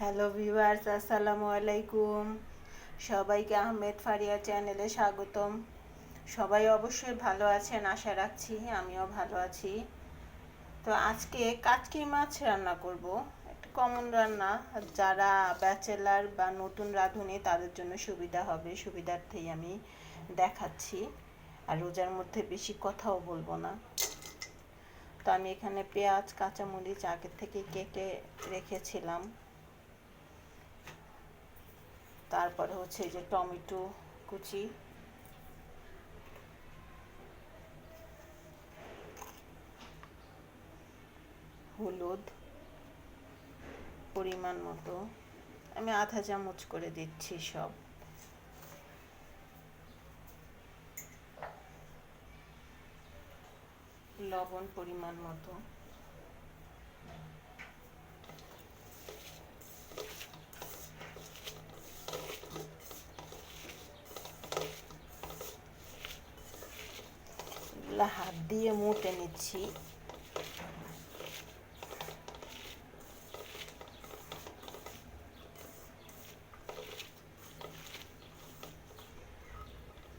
Hello viewers, আসসালামু আলাইকুম। সবাইকে আহমেদ ফারিয়া চ্যানেলে স্বাগতম। সবাই অবশ্যই ভালো আছেন, আশা রাখছি, আমিও ভালো আছি। তো আজকে কাচকি মাছ রান্না করব। একটা কমন রান্না। যারা ব্যাচেলার বা নতুন রাঁধুনি, তাদের জন্য সুবিধা হবে, সুবিধার্থেই আমি দেখাচ্ছি। আর রোজার মধ্যে বেশি কথাও বলব না। তো আমি এখানে পেঁয়াজ, কাঁচামরিচ আগের থেকে কেটে রেখেছিলাম। তারপরে হচ্ছে যে টমেটো কুচি। হলুদ পরিমাণ মতো। আমি আধা চামচ করে দিচ্ছি সব। লবণ পরিমাণ মতো। হাত দিয়ে মুটে নিচ্ছি।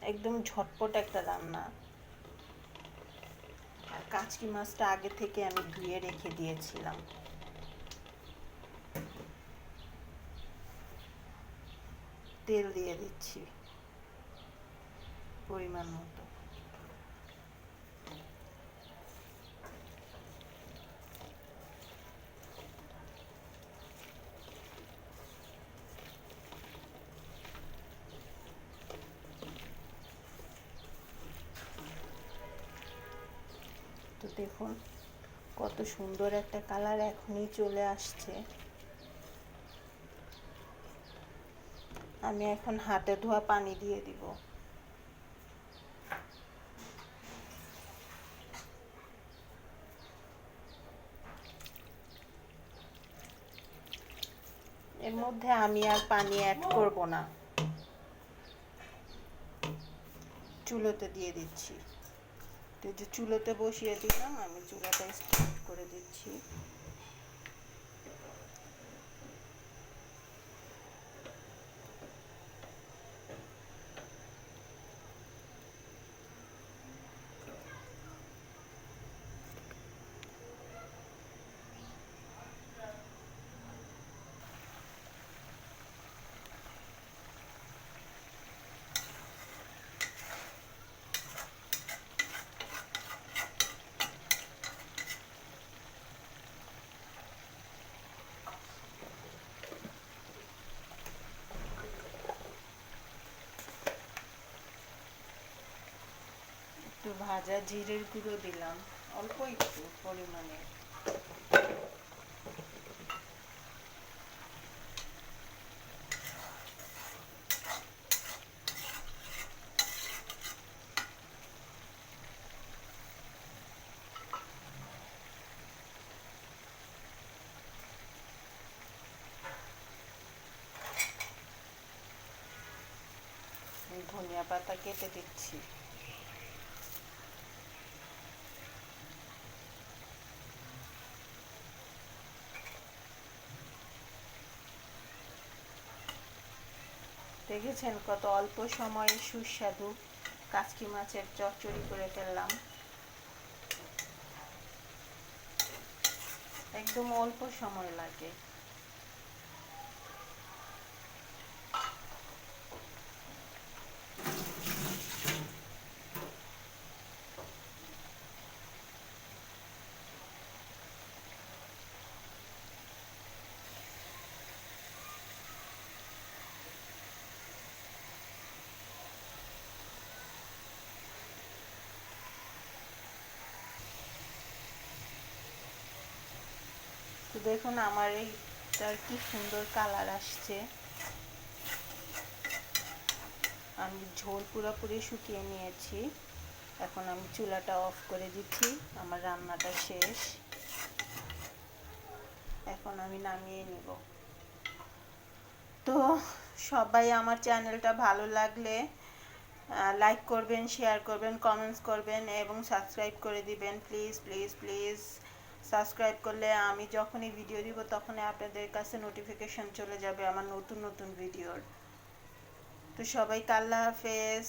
একদম ঝটপট একটা রান্না। আর কাচকি মাছটা আগে থেকে আমি ধুয়ে রেখে দিয়েছিলাম। তেল দিয়ে দিচ্ছি পরিমাণ মতো। তো দেখুন, কত সুন্দর একটা কালার এখনই চলে আসছে। আমি এখন হাতে ধোয়া পানি দিয়ে দিব। এর মধ্যে আমি আর পানি অ্যাড করব না। চুলোতে দিয়ে দিচ্ছি। তো যে চুলোতে বসিয়ে দিলাম আমি চুলাটা স্টার্ট করে দিচ্ছি। একটু ভাজা জিরের গুঁড়ো দিলাম অল্প একটু পরিমাণে। ধনিয়া পাতা কেটে দিচ্ছি। দেখেছেন কত অল্প সময়ে সুস্বাদু কাচকি মাছের চচ্চড়ি করে ফেললাম। একদম অল্প সময় লাগে। তো দেখুন, আমার এইটার কি সুন্দর কালার আসছে। আমি ঝোল পুরোপুরি শুকিয়ে নিয়েছি। এখন আমি চুলাটা অফ করে দিচ্ছি। আমার রান্নাটা শেষ। এখন আমি নামিয়ে নিব। তো সবাই আমার চ্যানেলটা ভালো লাগলে লাইক করবেন শেয়ার করবেন কমেন্টস করবেন এবং সাবস্ক্রাইব করে দিবেন। প্লিজ প্লিজ প্লিজ সাবস্ক্রাইব করলে আমি যখনই ভিডিও দিব, তখনই আপনাদের কাছে নোটিফিকেশন চলে যাবে আমার নতুন নতুন ভিডিওর তো সবাইকে আল্লাহ হাফেজ।